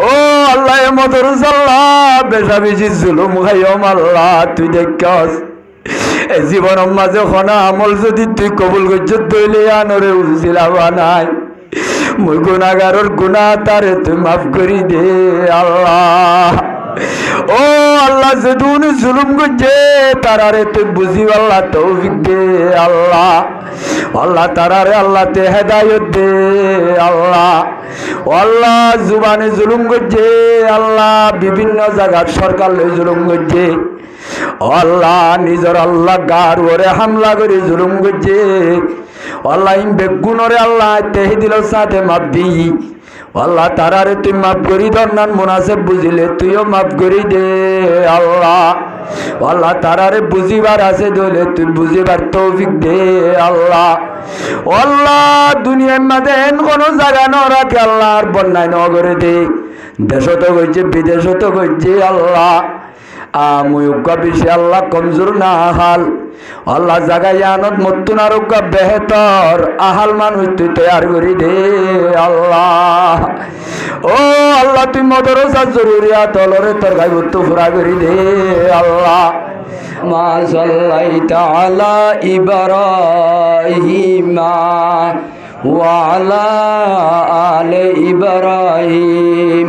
ও আল্লাহ মতর সাল্লাহ বেশা জুলুম খাইম আল্লাহ তুই দেখ জীবন মাঝে খনা আমল যদি তুই কবুল করছ তৈলে আনরে উচিলাবা নাই মই গুণাগারর গুণা তারে তুই মাফ করি দে, আল্লাহ। ও আল্লাহ যেদুন জুলুম করছে তারারে তুই বুঝি, আল্লাহ তৌফিক দে, আল্লাহ। আল্লাহ তারারে আল্লাহ তে হেদায়ত দে, আল্লাহ। আল্লাহ, জুবানে জুলুম করছে আল্লাহ, বিভিন্ন জায়গার সরকার জুলুম করছে আল্লাহ, নিজর আল্লাহ গার ওরে হামলা করে জুলুম করছে আল্লাহ বেগুনরে আল্লাহ তেহি দিল সাথে মাপ দিই আল্লাহ তারারে তুই মাফ করি দর্নান মুনাসেব বুঝিলে তুইও মাফ করি দে, আল্লাহ। আল্লাহ তারারে বুঝিবার আছে দলে তুই বুঝিবার তৌফিক দে, আল্লাহ। আল্লাহ, দুনিয়ার মাঝে এন কোনো জায়গা ন রাখে আল্লাহ, আর বন্যায় নগরে দে। দেশত গইছে বিদেশত গইছে আল্লাহ। আমুয়ুগ্য বিশে আল্লাহ কমজোর না হাল। আল্লাহ জাগাই আনত মত্তুন আরোগ্য বেহতর। আহাল মানুষ তুই তৈয়ার দে, আল্লাহ। ও আল্লাহ, তুই মদর সাজ জরুরিয়া তলরে তোর গাই বত্তু ফুরা করি দে, আল্লাহ। মা সাল্লাইত আলা ইব্রাহিমা ওয়া আলা আলে ইব্রাহিম।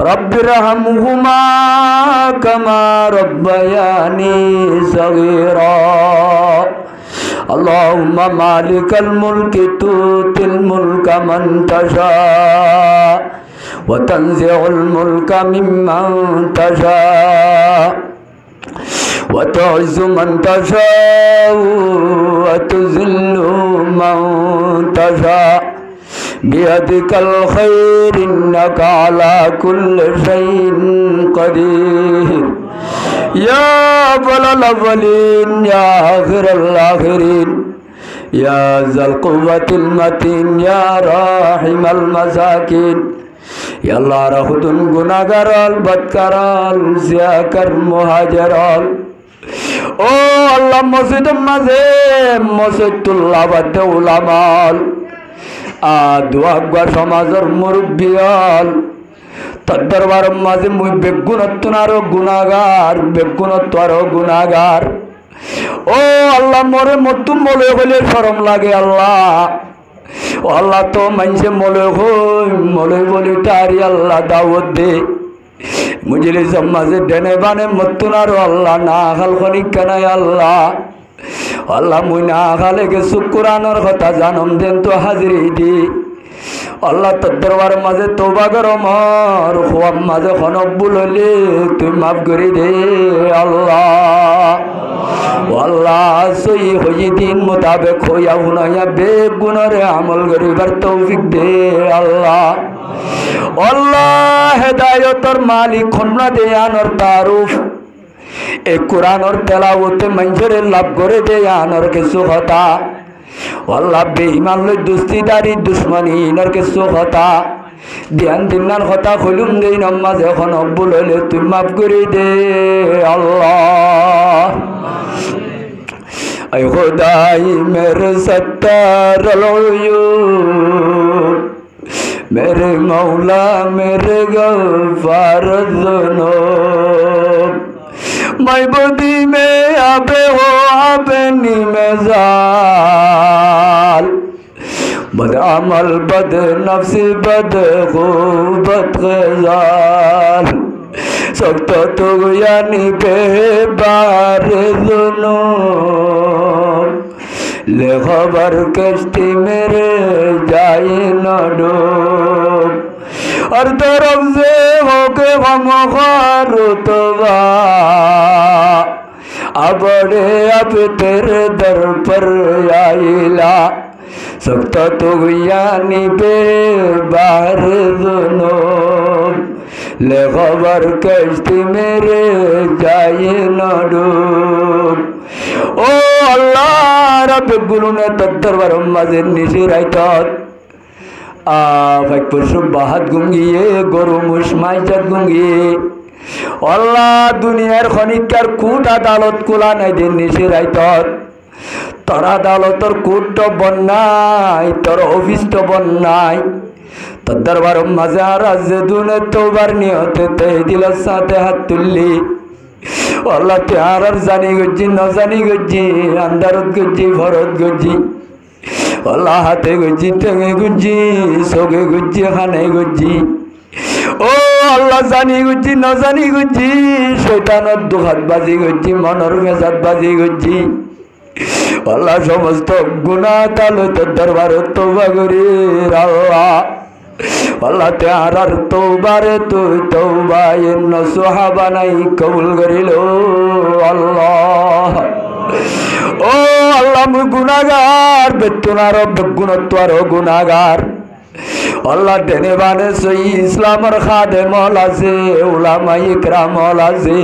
رب ارحمهما كما ربياني صغيرا اللهم مالك الملك تؤتي الملك من تشاء وتنزع الملك ممن تشاء وتعز من تشاء وتذل من تشاء بيدك الخير إنك على كل شيء قدير يا أول الأولين يا آخر الآخرين يا ذا القوة المتين يا راحم المساكين يا الله رخدن গুনাহগারাল বদকারাল জিয়াকার মুহাজিরাল ও আল্লাহ মসজিদের মাঝে মসজিদুল্লাহ বাদে উলামাল আ দুয়াগা সমাজের মুরব্বিয়াল। তার দরবার মাঝে মুই বেগুণত্ব আরও গুণাগার বেগুণত্ব আরও গুণাগার। ও আল্লাহ, মরে মতুম বলে হলে সরম লাগে আল্লাহ। আল্লাহ, তো মানছে মলে হই, মলে বলি তারি আল্লাহ দাওয়াত দে। মুজলি মাঝে ডেনে বানে মতুন আরও আল্লাহ, না খনিক কেনাই আল্লাহ। আল্লাহ মুই না খালে গে শুকুরানোর কথা জানম দেন তো হাজিরি দি। আল্লাহ তোর দরবার মাঝে তোবা করো মর খোয়াম মাঝে খনব্বুল হলে তুই মাফ করি দে আল্লাহ। আল্লাহ সই হই দিন মোতাবেক হইয়া হুনাইয়া বেগুণরে আমল করিবার তৌফিক দে আল্লাহ। আল্লাহ হেদায়তর মালিক খন্না দে আনর তারুফ। এই কোরআনর তেলাওতে মঞ্জুরের লাভ করে দে, আনর কিছু হতা। অল্লাহ বেঈমান লই দুস্তিদারি, দুশ্মনী ইনর কিছু হতা। দিয়ান দিনার কথা খুলুম দেই নম্মাজ এখন অব্বুল হইলে তুই মাফ করে দে, আল্লাহ। আই খোদাই মের সত্তার লয়ু میرے مولا میرے গফার জনো महबूदी में आबे हो अपनी मजाल बद अमल बद नफ्स बद गुबत गजाल सख्त तो यानी पे बार दोनों ले खबर कश्ती मेरे जाए न डोब और तरफ से होके हम रुतबा अपने अब तेरे दर पर आइला सब तो तुगयानी पे बाहर दोनों ले खबर कश्ती मेरे जाए नडूब ও আল্লাহ রাব্বুল গুলুনে তদ্দরবার মাঝে নিজের আইতত আফাক পরশু বাহাত গুঙ্গিয়ে গরু মুস মাইজাত গুঙ্গিয়ে। আল্লাহ দুনিয়ার খনিকার কুট আদালত কুলা নাই দিন নিশি রাইতত তোর আদালতর কুট তো বন্যাই তোর অফিস তো বন্যাই তোর দরবার আর রাজ্যে দুনে তোবার নিয়তে তে দিল সাথে হাত তুললি। আল্লাহ তেহার জানি গজ্জি, ন জানি গজ্জি আন্দারত গজ্জি ভরত গজ্জি। আল্লাহ হাতে গজ্জি টেঙে গুজ্জি চোখে গুজ্জি খানে গুজ্জি ও আল্লাহ জানি গুজ্জি ন জানি গুজ্জি শৈতানত দুহাত বাজি গজ্জি মনের মেজাত বাজি গজ্জি আল্লাহ সমস্ত গুণা তালো তোর দরবার তোবা করি আল্লাহ। আল্লাহ তেহারার তৌবারে তুই তৌবায় নসুহা বানাই কবুল করিল। গুনাগার বেতুনার বেগুণত্বর গুনাগার আল্লাহ ডেনে বানে সই ইসলামর খাদে মল আছে উলামাই ইকরামল আছে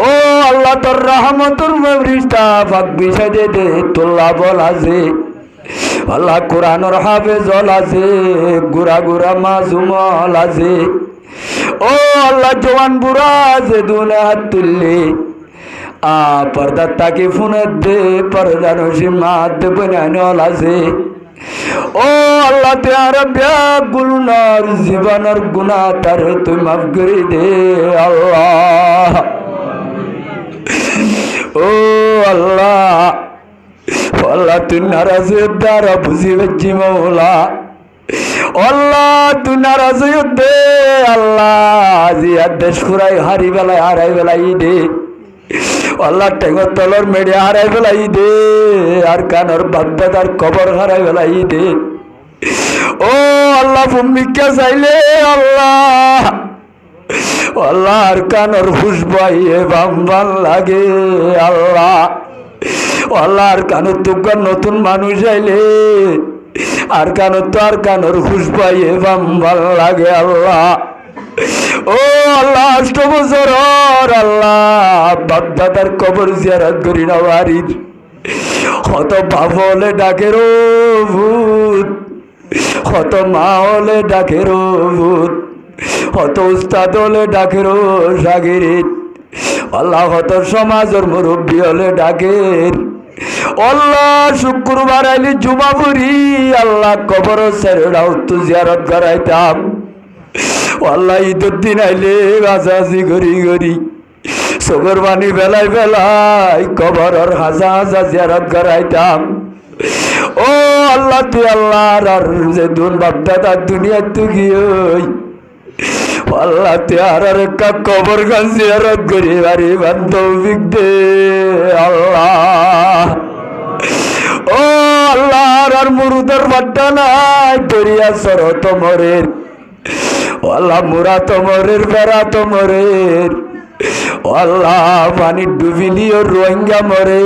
ও আল্লাহ তোর রহমতুর বৃষ্টা ফাক বিষয় দে দে তোল্লা বল আছে আল্লাহ কোরআনর হাফেজল আছে গুড়া গুড়া মাসুমল আছে ও আল্লাহ জওয়ান বুড়া আছে দুনে হাত তুললি আ পর্দা তাকে দে পর্দা নসি মাত বনানল ও আল্লাহ তার ব্যাগ গুলনার জীবনের গুণা তার তুই মাফ করে দে, আল্লাহ। ও আল্লাহ আল্লাহ, তুই নারাজের দ্বারা বুঝি বেজি মৌলা। আল্লাহ, তুই নারাজ দে আল্লাহ, আজি আর দেশ হারি বেলায়, হারাই বেলাই দে আল্লাহ টেঙ্গর তলর মেড়ে হারাই বেলাই দে, আর কানর বাগদাদার কবর হারাই বেলাই দে। ও আল্লাহ, ভূমিকা চাইলে আল্লাহ আল্লাহ, আর কানর হুসবাইয়ে বাম বান লাগে আল্লাহ। আল্লাহর কানো তুকার নতুন মানুষ আইলে, আর কানো তো আর কানোর খুশ পাইয়ে বাম ভালো লাগে আল্লাহ। ও আল্লাহ অষ্ট বছর আল্লাহ, বাপদাদার কবর জিয়ারত করি না বাড়ির কত বাপ হলে ডাকে রো ভূত। কত মা হলে ডাকে রো ভূত। কত উস্তাদ হলে ডাকে রো সাগিরিত আল্লাহ কত সমাজের মুরব্বী হলে ডাকের আল্লাহ, শুক্রবার আইলি জুমাপুরি। আল্লাহ, কবর সেরেরাও তো জিয়ারত করাইতাম। আল্লাহ ঈদের দিন আইলে গাছাছি গড়ি গড়ি সবর বাণী বেলায় বেলায়, কবরের হাজা হাজা জিয়ারত করাইতাম। ও আল্লাহ, তুই আল্লাহ আর যে দুন বাপদাদার দুনিয়া তুই গিয়ে আল্লাহ তেহারার একটা কবর গান জিয়ারত করি, বাড়ি বান্ধবিক দে আল্লাহ। ও আল্লাহ আর বাড্ডা নাই, দরিয়া সর তোমরের আল্লাহ মুরা তোমরের, বেড়া তোমরের। আল্লাহ পানি ডুবিলিও রোহিঙ্গা মরে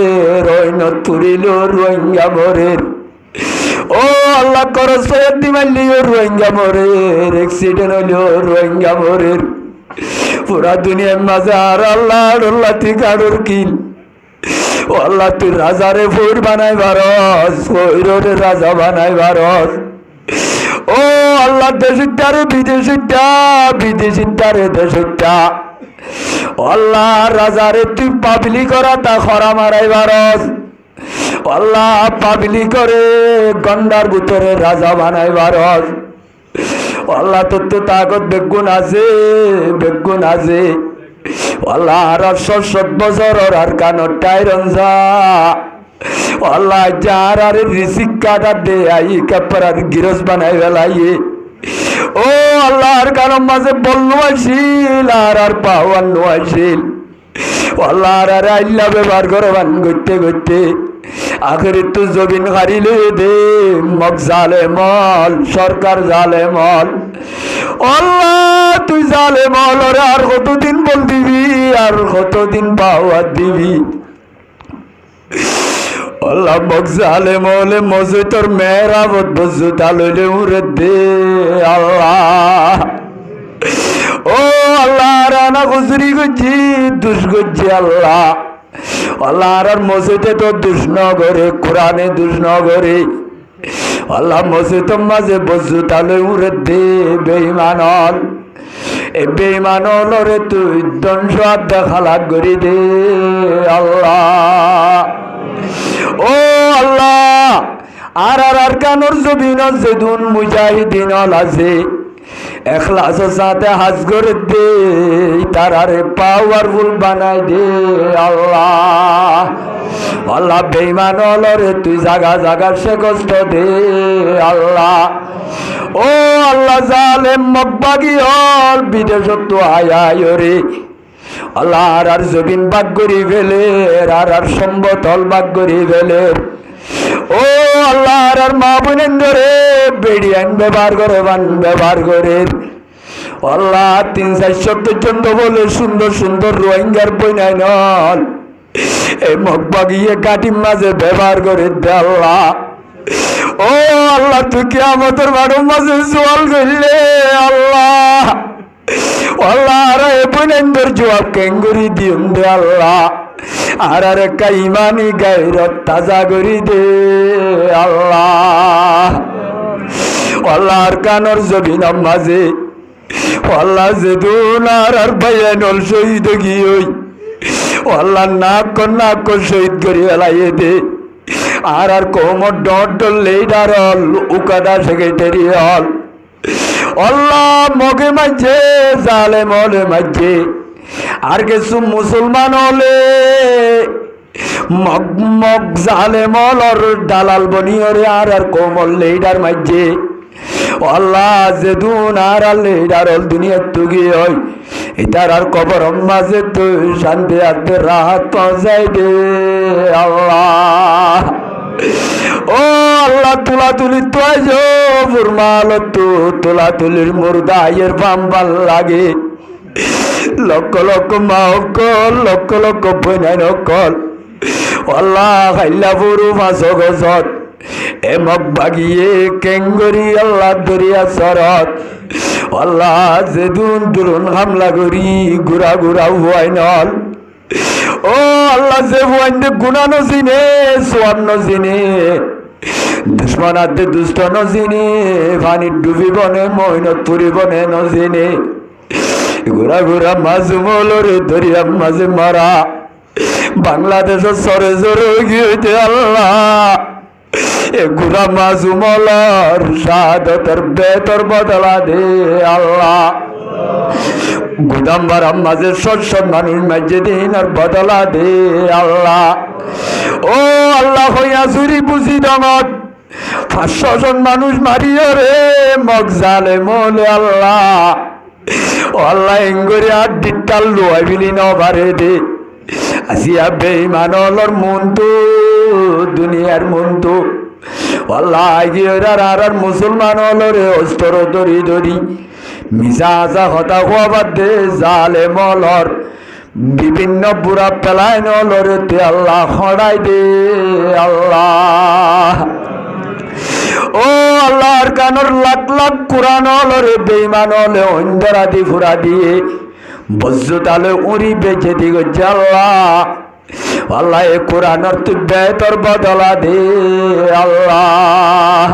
রইন তুরিলিও রোহিঙ্গা মরের। ও আল্লাহ করস সৈয়দি মাল্লিও রোহিঙ্গা মরের। অ্যাক্সিডেন্ট হইল রোহিঙ্গা মরের। পুরা দুনিয়ার মাঝে আর আল্লাহ আল্লাহ তুই কারোর কিল? ও আল্লাহ, তুই রাজারে ফোর বানাই ফৈরে রাজা বানাই ভারস ও আল্লাহ দেশিটারে বিদেশিটা বিদেশিটারে দেশিটা আল্লাহ, রাজারে তুই পাবলি করা তা খরা মারাই ভারস আল্লাহ, পাবলি করে গন্ডার ভিতরে রাজা বানাই ভারত আল্লাহ, তোর তো তাগত বেগুন আছে বেগুন আছে। আল্লাহ, আর সত বছর আর কানত টাইরন যা। আল্লাহ যার আর রিসিক কাটা দে আই কাপড় আর গিরস বানাই বেলাইয়ে ও আল্লাহর কারণ মাঝে বলনু আসিল আর আর পাওয়ান্ন আসিল। আল্লাহ আর আল্লাহ ব্যবহার করে বান করতে করতে আখের তো জবিন হারিলে দে, মগ জালে মল সরকার জালে মল আল্লাহ, তুই জালে মল আর কতদিন বল দিবি, আর কতদিন পাওয়ার দিবি? আল্লাহ মগজালে মলে মজে তোর মেয়েরা বদ্ধ তাললে উড়ে দে, আল্লাহ। ও আল্লাহ, রানা গুজরি গুজি দুষ গুজি আল্লাহ। আল্লাহ, আর মসজিদে তো দুষ নগরে কোরআনে দুষ নগরে আল্লাহ মসজিদ মাঝে বসু তালে উড়ে দে বেইমানল এ বেইমানল রে, তুই দংশ দেখালা করি দে, আল্লাহ। ও আল্লাহ, আর আর আর কানোর জবিন যেদুন মুজাহিদিন আছে এখলাস সাথে হাজ করে দে তার তারারে পাওয়ারফুল বানাই দে, আল্লাহ। আল্লাহ বেইমান রে, তুই জাগা জাগা সে কষ্ট দে, আল্লাহ। ও আল্লাহ, জালেম মকবাগি হল, বিদেশত আয় রে। আল্লাহ আর আর জবিন বাগ করি ফেলে, আর আর সম্বতল বাগ করি ফেলে। ও আল্লাহ আর আর মা বোনেন ধরে বেড়িয়ান ব্যবহার করে, বান ব্যবহার করে। আল্লাহ তিন চার শব্দের জন্য বলে, সুন্দর সুন্দর রোহিঙ্গার বই নাই নল এই মগবাগিয়ে কাটির মাঝে ব্যবহার করে দে আল্লাহ। ও আল্লাহ, তুই কি আমাদের বাড়ির মাঝে জোয়াল করলে আল্লাহ। আল্লাহ বনেন্দর জবাব কেঙ্গুরি দিউন দে আল্লাহ আর আর একটা ইমানি গাইরত তাজা করি দে আল্লাহ আল্লাহর কানর জবিন মাঝে আল্লাহ যে দুনার আর ভাইয়ানল শহীদ গিয়ে আল্লাহ নাক নাক শহীদ করি এলাইয়ে দে আর আর কোমর ডট ডল লেডার হল উকাদা সেক্রেটারি হল আল্লাহ মগে মাঝে জালে মলে মাঝে। আর কিছু মুসলমান হলে মগ মগ জালে মলর দালাল বনিয়রে আর আর কোমল লেডার মাঝে। আল্লাহ যে দুন আর আর লেডার হল দুনিয়ার তুগি হয় এটার আর কবর মাঝে তুই শান্তি আতে রাহাত পৌঁছাই দে আল্লাহ। ও আল্লাহ তুলা তুলি তো আজ ফুরমাল তু তুলা তুলির মুর্দা পাম ভালো লাগে। লক্ষ লক্ষ মা অকল লক্ষ লক্ষ বইনাই নকল আল্লাহ খাইলা বুড়ু মাছ গছত এমক বাগিয়ে কেঙ্গরি আল্লাহ দরিয়া সরত আল্লাহ যেদুন দুরুন হামলা করি, গুড়া গুড়া হুয়াই নল। ও আল্লাহ যে হুয়াইন্দে গুণা নজিনে সোয়ান নজিনে দুশ্মন আদে দুষ্ট নজিনে পানি ডুবিবনে মইনত পুরিবনে নজিনে। ঘুরা ঘুরা মাঝ মলরে দরিয়া মাঝে মারা। বাংলাদেশের সরে জরে গিয়েছে আল্লাহ। এ ঘুরা মাঝু মলর সাদতের বেতর বদলা দে আল্লাহ। গুদাম বারাম মাঝে শস্য মানুষ মাঝে দিন আর বদলা দে আল্লাহ। ও আল্লাহ হইয়া চুরি বুঝি দমত পাঁচশো জন মানুষ মারিও রে, মগ জালে মলে আল্লাহ। আল্লাহ এঙ্গরি আর দিটাল লোয়াই বিলি নবারে দে। আসিয়া বেইমানলর মন্তু দুনিয়ার মন্তু আল্লাহ গিয়ার আর মুসলমান হলরে, অস্তর দরি দরি মিশা আসা হতা হওয়াবার দে জালে মলর। বিভিন্ন বুড়া পেলায় নলরে তে আল্লাহ হড়াই দে, আল্লাহ। ও আল্লাহর কানর লাখ লাখ কোরআন হলরে বেইমান হলে অন্ধরা দি ফুরা দিয়ে বজ্র তালে উড়ি বেঁচে দি গেছে আল্লাহ আল্লাহ, এ কোরআনর তুই বেতর বদলা দে, আল্লাহ।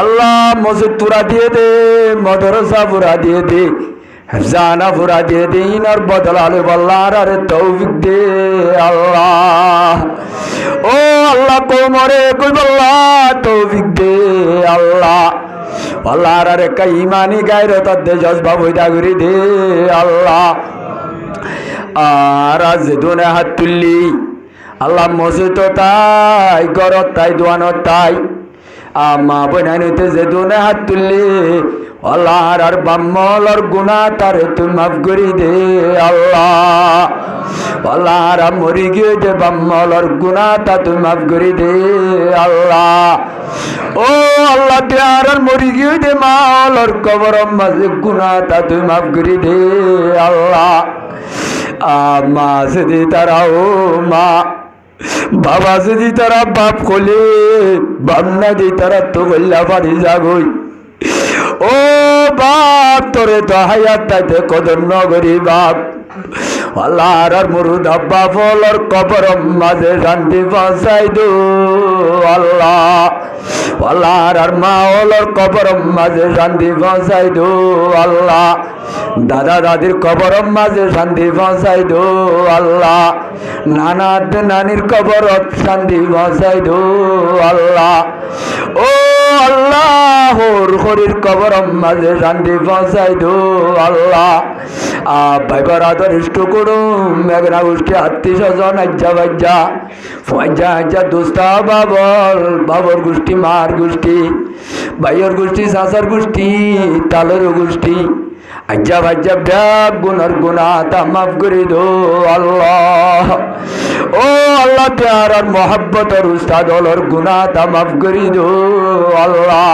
আল্লাহ, মসজিদ পুরা দিয়ে দে, মদরসা পুরা দিয়ে দে। জানা পুরা দিয়ে দে ইনার বদলালে বল্লার আরে তৌফিক দে আল্লাহ। ও আল্লাহ কোমরে কইব আল্লাহ, তৌফিক দে আল্লাহ। আল্লাহ আর একটা ইমানি গায়রত দে জজবা বইদা করি দে আল্লাহ। আর আজ দুনে হাত তুললি। আল্লাহ মসজিদ তাই গরত তাই দোয়ানত তাই। আমা বনাইতে যে দুনে হাত তুললি। আল্লাহ আর বাম্মলর গুণা তার তুই মাফ করি দে, আল্লাহ। আল্লাহ আর মরি গিয়ে দে বাম্মলর গুণা তা তুই মাফ করি দে, আল্লাহ। ও আল্লাহ, প্যার মরি গিয়ে দে মালর কবর মাঝে গুণা তা তুই মাফ করি দে, আল্লাহ। মা যদি তারা, ও মা, বাবা যদি তারা বাপ খোলে বাপ না দি তারা তো গল্লা পারি যাগই। ও বাপ তোরে তো হায়াত তাইতে কদর নগরী বাপ। আল্লাহর আর মুরুদ আব্বা ফলর কবর মাঝে শান্তি পৌঁছাই দো আল্লাহ। আল্লাহর আর মা ওলর কবর মাঝে শান্তি পৌঁছাই দো আল্লাহ। দাদা দাদির কবর মাঝে শান্তি পৌঁছাই দো আল্লাহ। নানা নানির কবর শান্তি পৌঁছাই দো আল্লাহ। ও আল্লাহ হোর হরির কবর মাঝে শান্তি পৌঁছাই দো আল্লাহ। আ আদর করুম মেঘনা গোষ্ঠী আত্মীয় স্বজন আজ্জা বাজ্জা ফজ্জা আজ্জা দোস্তা বাবর বাবর গোষ্ঠী, মার গোষ্ঠী ভাইয়ের গোষ্ঠী সাসার গোষ্ঠী, তালের গোষ্ঠী। আজ্জা ভাজ্জা ব্যাগ গুনার গুনা তা মাফ করে দো আল্লাহ। ও আল্লাহ, প্যার আর মোহাব্বতর উস্তাদ অলর গুনা তা মাফ করে দো আল্লাহ।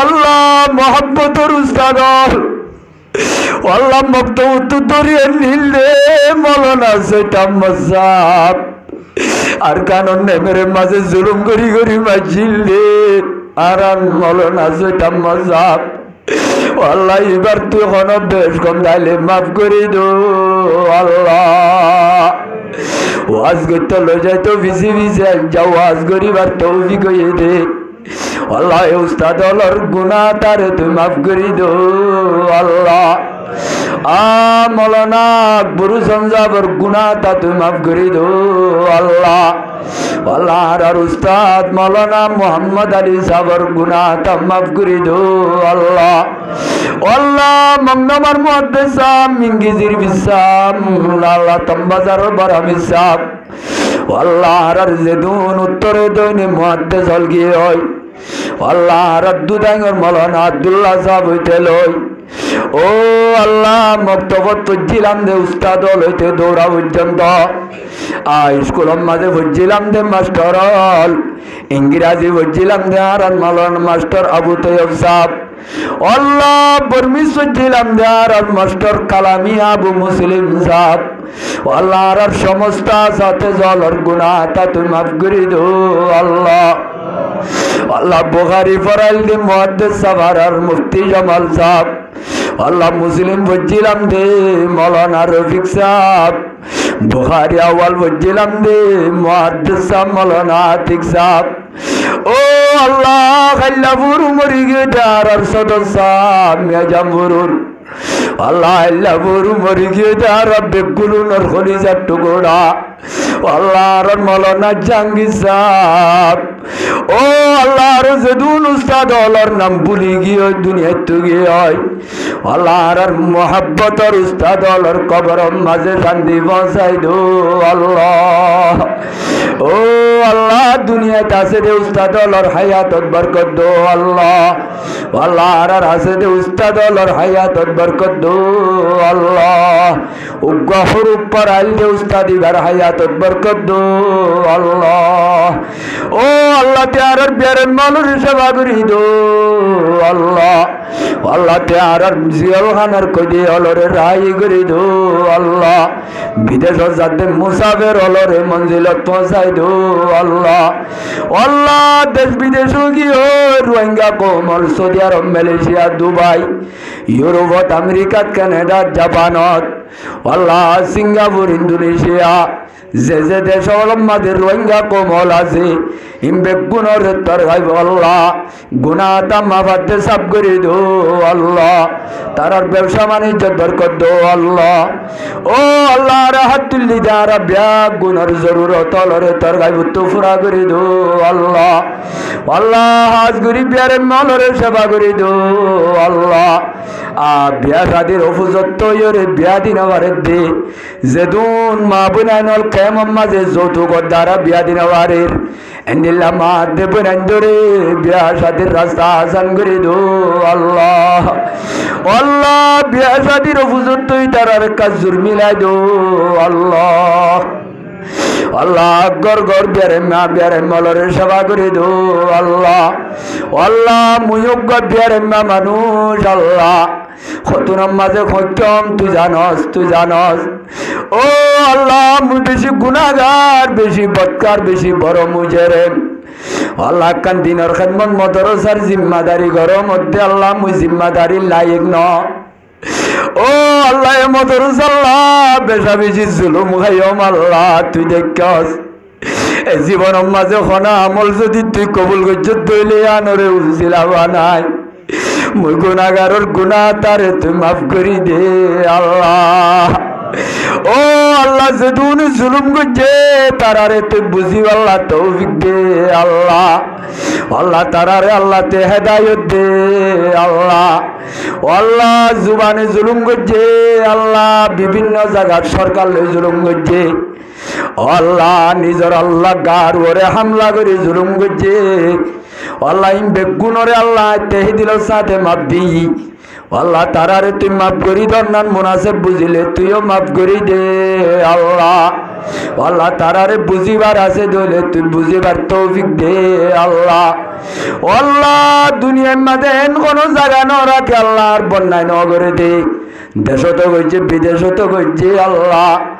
আল্লাহ মোহাব্বতর উস্তাদ আল্লাহ মক্ত উত্তর দরিয়ে নিলে মলনা সেটা মজাব আর কানন নেমের মাঝে জুলুম করি করি মাঝিলে আর মলনা সেটা মজাব আল্লাহ, এবার তুই কোনো বেশ কম তাইলে মাফ করি দো, আল্লাহ। ওয়াজ করতে লো যাই তো ভিসি ভিসি যাও ওয়াজ করিবার তৌফিক হয়ে দে। আল্লাহ উস্তাদ অলর গুনা তারে তুই মাফ করি দো, আল্লাহ। মৌলানা গুরু সঞ্জাবর গুনা তা আল্লাহ। আল্লাহ আর উস্তাদ মৌলানা মোহাম্মদ আলী সাবর গুনা তা আল্লাহ। আল্লাহ, মংনমার মুহাদ্দিসাম মিঙ্গিজির বিশ্বাম, লালা তম্বাজার বারামি সাহ আল্লাহ আর জেদুন উত্তরে দৈনি মুহাদ্দিস হল গিয়ে হয় আল্লাহ রদ্দু দাঙ্গর মলন আব্দুল্লাহ সাহেব হইতে লই। ও আল্লাহ, মক্তবত পড়ছিলাম দে উস্তাদ হইতে দৌড়া পর্যন্ত। আ স্কুলের মাঝে পড়ছিলাম দে মাস্টার ইংরাজি পড়ছিলাম দে আর মলন মাস্টার আবু তৈব সাহেব। আল্লাহ বর্মি সজ্জিলাম দে আর মাস্টার কালামি আবু মুসলিম সাহেব আল্লাহ আর সমস্ত সাথে জলর গুণা তা তুমি মাফ করে দো আল্লাহ। আল্লাহ বুখারি ফরাইল দি মুহাদ্দিস সাহাবার আর মুফতি জামাল সাহেব। আল্লাহ মুসলিম বজিলাম দে মৌলানা রফিক সাহেব। বুখারি আওয়াল বলছিলাম দে মুহাদ্দিস মলনা ঠিক সাহেব ও আল্লাহ খাল্লাপুর মরি গে আর সদস্য মেজামুরুর আল্লাহ আল্লাহ বরু মরি গিয়ে বেগুলুন আর খলিজার টুকরা আল্লাহ আর মলনা জাঙ্গি সাপ ও আল্লাহ আর যেদুন উস্তাদ অলর নাম ভুলি গিয়ে দুনিয়া তু হয় আল্লাহ আর মোহাব্বতর উস্তাদ অলর কবর মাঝে শান্তি বসাই দো আল্লাহ। ও আল্লাহ, দুনিয়াতে আছে দে উস্তাদ অলর হায়াতত বরকত দো আল্লাহ। আল্লাহ আছে দে উস্তাদ অলর হায়াতত বরকত দো আল্লাহ। উগ্গহর উপর আল দে উস্তাদি বার হায়াতত বরকত দো আল্লাহ। ও আল্লাহ তেয়ারের বিয়ারের মানুষ সেবা করি দো আল্লাহ। আল্লাহ তেয়ারের জিয়াল খানার কদি অলরে রাই করি দো আল্লাহ। বিদেশত যাতে মুসাফের অলরে মঞ্জিলত পৌঁছাই দো আল্লাহ। আল্লাহ, দেশ বিদেশ গিয়ে রোহিঙ্গা কোমল, সৌদি আরব, মালয়েশিয়া, দুবাই ইউরোপত আমেরিকাত কানাডাত জাপানত। আল্লাহ, সিঙ্গাপুর, ইন্দোনেশিয়া যে যে দেশ আমাদের রোহিঙ্গা কমল আছে। ইমবে গুণর তর গাইব আল্লাহ। গুণা তাম্মা বাদে সাব করে দো আল্লাহ। তারার ব্যবসা বাণিজ্য বরকত দো আল্লাহ। ও আল্লাহ, রাহাত তুল্লি যারা ব্যাগ গুণর জরুরত অলরে তর গাইব তো ফুরা করে দো আল্লাহ। আল্লাহ, হাজ গরি বিয়ারে মলরে সেবা করে দো আল্লাহ। আ, বিয়া শাদির অফুজত তৈরে বিয়া দিন আবারে দে যেদুন মা বুনাইনল মাঝে যৌতুক দ্বারা বিয়া দিন আবারের এন্দিল্লা মা দেবন এন্দরে বিয়া শাদির রাস্তা আসান দো, আল্লাহ। আল্লাহ, বিয়া অফুজত তৈ তারার কাজুর মিলাই দো, আল্লাহ। আল্লাহ গর গর বেরে মা বেরে মলরে সেবা করে দো, আল্লাহ। আল্লাহ মুয়োগ্য বেরে মা মানুষ, আল্লাহ। খতুনার মাঝে খতম তুই জানস তুই জানস। ও আল্লাহ, মুই বেশি গুনাগার বেশি বৎকার বেশি বড় মুজেরে আল্লাহ, কান দিনের খেদমত মদরসার জিম্মাদারি ঘর মধ্যে, আল্লাহ, মুই জিম্মাদারি লাইক ন। ও আল্লাহ মধুর সাল্লাহ বেশা বেশি জুলুম খাইম আল্লাহ তুই দেখস জীবন মাঝে খনা আমল যদি তুই কবুল করছ দইলে আনরে উজিলাবা নাই মুই গুণাগারর গুণা তারে তুই মাফ করি দে, আল্লাহ। ও আল্লাহ যেদুন জুলুম করছে, তারারে তুই বুঝি আল্লাহ তৌফিক দে, আল্লাহ। আল্লাহ তারারে আল্লাহ তে হেদায়ত দে, আল্লাহ। আল্লাহ জুবানে জুলুম করছে, আল্লাহ বিভিন্ন জায়গার সরকার জুলুম করছে। আল্লাহ নিজর আল্লাহ গার ওরে হামলা করে জুলুম করছে। আল্লাহ ইম বেগুনরে আল্লাহ তেহি দিল সাথে মাপ দিই আল্লাহ তারারে তুই মাফ করি দন্নান মোনাসেব বুঝিলে তুইও মাফ করি দে, আল্লাহ। আল্লাহ তারারে বুঝিবার আছে দলে তুই বুঝিবার তৌফিক দে, আল্লাহ। আল্লাহ, দুনিয়ার মাঝে এন কোনো জায়গা ন রাখে আল্লাহ, আর বন্যায় ন করে দে। দেশত গইছে বিদেশত গইছে আল্লাহ।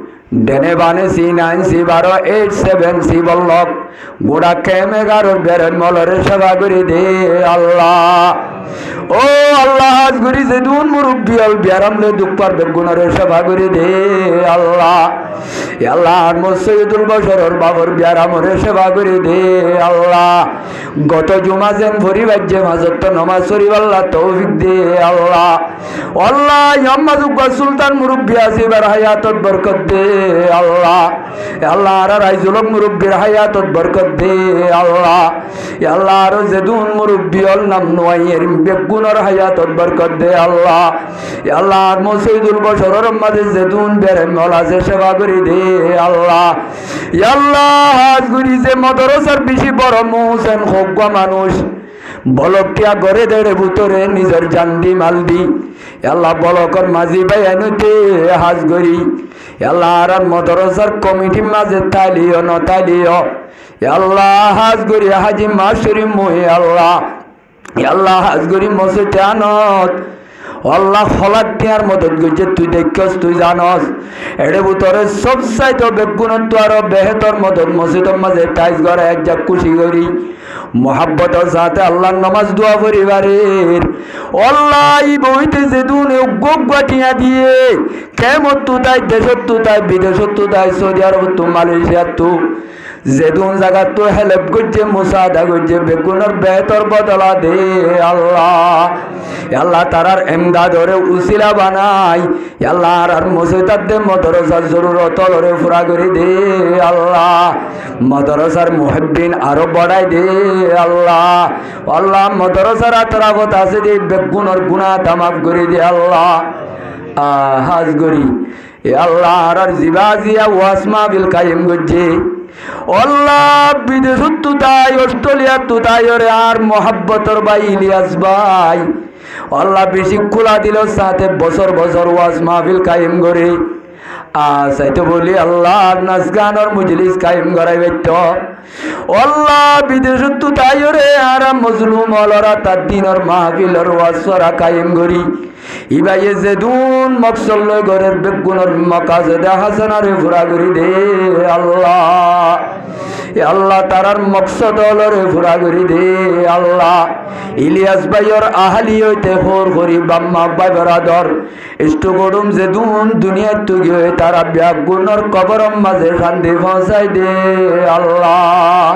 ডেনে বানে সি নাইন সি বারো এইট সেভেন সি বল্লভ গোড়া খেম এগারোর বেরেন মলরে সেবা করে দে আল্লাহ ও আল্লাহ আজ করি যে দুন মুরব্বী অল বিয়ারামলে দুঃখ পারবে গুণরে সেবা করে দে আল্লাহ আল্লাহ আর মসজিদুল বসরর বাবর বিয়ারামরে সেবা করে দে আল্লাহ গত জুমা যেন ভরি বাজ্যে মাজত নমাজ শরীফ আল্লাহ তৌফিক দে আল্লাহ আল্লাহ ইয়াম্মাজুক সুলতান মুরব্বী আসিবার হায়াতত বরকত দে আল্লাহ। আল্লাহ আর রাইজুলক মুরব্বীর হায়াতত বরকত দে আল্লাহ। আল্লাহ আর যেদুন মুরব্বী অল নাম নোয়াইয়ের বেগুনর হায়াতত বরকত দে আল্লাহ। আল্লাহ আর মসজিদুল বসরর মাঝে বেরে মল আছে সেবা করি দে আল্লাহ। আল্লাহ হাজ যে মদরসার বেশি বড় মোহসেন হোক মানুষ। বলকিয়া গড়ে দেড়ে ভুতরে নিজের জান্দি মালদি এল্লা বলকর মাঝি ভাই এনুতে হাজ গরি এলা আর মদরসার কমিটি মাঝে তালিও, ন তালিও। আল্লাহ হাজ গরি হাজি মাসুরি মহি আল্লাহ আল্লাহ হাজ গরি মসে টানত আল্লাহ ফলাক টিয়ার মদত গইছে তুই দেখছস তুই জানস। এড়ে ভিতরে সব চাইতো বেগুণত্ব আরও বেহেতর মদত মসজিদের মাঝে টাইস ঘরে এক যাক খুশি করি। মোহাব্বতের সাথে আল্লাহর নামাজ দোয়া পরিবারের আল্লাহ ই বইতে যে দুনে গোটিয়া দিয়ে কেমন তু তাই দেশত তু তাই বিদেশত তু তাই সৌদি আরব তু মালয়েশিয়া তু। যেদুন জায়গা তো হেল্প করছে মুসাদা করছে বেগুনের বেহতর বদলা দে আল্লাহ। আল্লাহ তারার এমদাদরে উসিলা বানাই। আল্লাহ আর মসজিদার দে মদরসার জরুরত লরে ফুরা করে দে আল্লাহ। মদরসার মুহিদ্দিন আরও বড়াই দে আল্লাহ। আল্লাহ মদরসার আতরাফত আছে দে, বেগুনের গুণা তামাফ করে দে আল্লাহ। হাজ গরি এ আল্লাহ আর জিবা জিয়া ওয়াসমা বিল কায়েম গজ্জে আল্লাহ বিদেশত তু তাই অস্ট্রেলিয়া তু তাই, ওরে আর মোহাব্বতর ভাই ইলিয়াস ভাই। আল্লাহ বেশি খোলা দিল সাথে বছর বছর ওয়াজ মাহফিল কায়েম করে। আসাইতো বলি আল্লাহ নাচ গানর মুজলিস কায়েম করাই বাইত আল্লাহ বিদেশ তু তাই রে আর মজলুম অলরা তার দিনর মাহফিলর ওয়াসরা কায়েম করি। ইবাইয়ে যে দুন মকসল গরের বেগুনর মকাজে হাসানারে ফুরা করি দে আল্লাহ। আল্লাহ, তারার মকসদ অলরে ফুরা করি দে আল্লাহ। ইলিয়াস ভাইয়র আহালি হইতে হোর করি বাম্মা বাই ইষ্ট গরম যে দুন দুনিয়ার তুগি হয়ে তারা ব্যাগ গুণর কবরম মাঝে শান্তি পৌঁছাই দে আল্লাহ।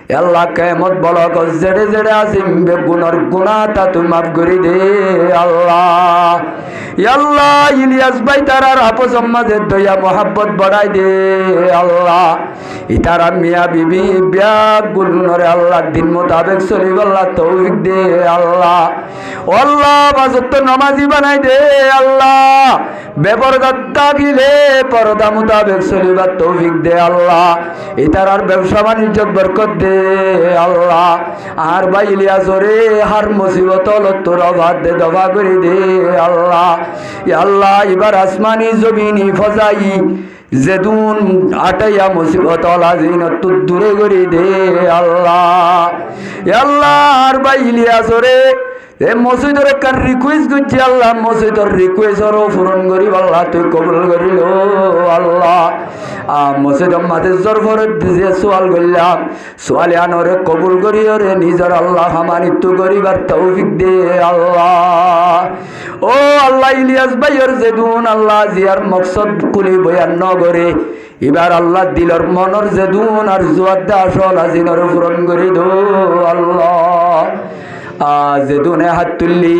আল্লাহ কেমত বল জেড়ে জেড়ে আসিম বেগুনর গুণা তা তুই মাফ করি দে, আল্লাহ। আল্লাহ দে, আল্লাহ। মিয়া বিবি গুলনরে আল্লাহ, দিন মোতাবেক চলিব আল্লাহ তৌফিক দে, আল্লাহ। আল্লাহ, বাজত নমাজি বানাই দে, আল্লাহ। পরদা মোতাবেক চলিবার তৌফিক দে, আল্লাহ। ইতারার ব্যবসা বাণিজ্য বরকত দে আল্লাহ। আর বাইলিয়া জোরে হার মুসিবত লত্তর অবাদ দে দবা করে দে আল্লাহ। আল্লাহ, এবার আসমানি জমিনি ফজাই, যেদুন আটাইয়া মুসিবত লাজিন তুর দূরে করে দে আল্লাহ। আল্লাহ, আর বাইলিয়া জোরে এ মসজিদের কার রিকোয়েস্ট করছি আল্লাহ, মসজিদের রিকোয়েস্টর পূরণ করি, আল্লাহ তুই কবুল করিল, আল্লাহ। মসজিদ মাঝে জোর ভরে দিয়ে সোয়াল করলাম, সোয়ালে আনরে কবুল করি রে নিজের আল্লাহ হামানিত্য করিবার তৌফিক দে, আল্লাহ। ও আল্লাহ ইলিয়াস ভাইয়ের যেদুন আল্লাহ জিয়ার মকসদ কুলি বয়ান নগরে এবার আল্লাহ দিলর মনর যেদুন আর জোয়ার দাসল আজিনর পূরণ করি দো, আল্লাহ। যেদুনে হাত তুললি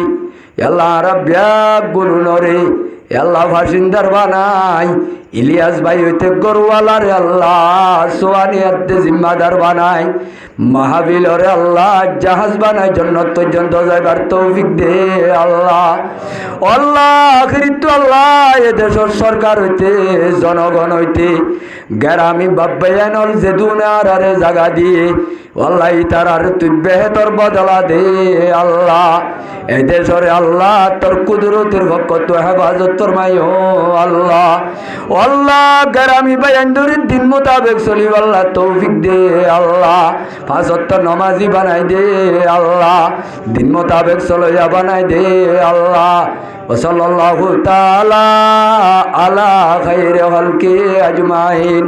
আল্লাহ রাব্যাগ গুলুনরে এল্লা ভাসিন্দার বানাই। ইলিয়াস ভাই হইতে গরুয়ালারে আল্লাহ সোয়ানি আত্মে জিম্মাদার বানাই মাহাবিলরে আল্লাহ, জাহাজ বানাই জন্য পর্যন্ত যাইবার তৌফিক দে আল্লাহ। আল্লাহ, আখিরিত আল্লাহ, এ দেশের সরকার হইতে, জনগণ হইতে। গ্রামী যে দুনার আরে জাগা দিয়ে আল্লাহ, তার আর তুই বেহতর বদলা দে আল্লাহ। এ দেশরে আল্লাহ, তোর কুদরতের ভক্ত তো হেফাজত তোর মাইও আল্লাহ। আল্লাহ গ্রামী বাইন্দুরির দিন মোতাবেক চলি আল্লাহ তৌফিক দে আল্লাহ ফাঁসত্ব নমাজি বানাই দে আল্লাহ দিন মোতাবেক চলইয়া বানাই দে আল্লাহ وصلى الله تعالى على خير خلق أجمعين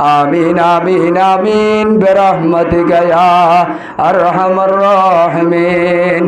آمين آمين آمين برحمتك يا أرحم الراحمين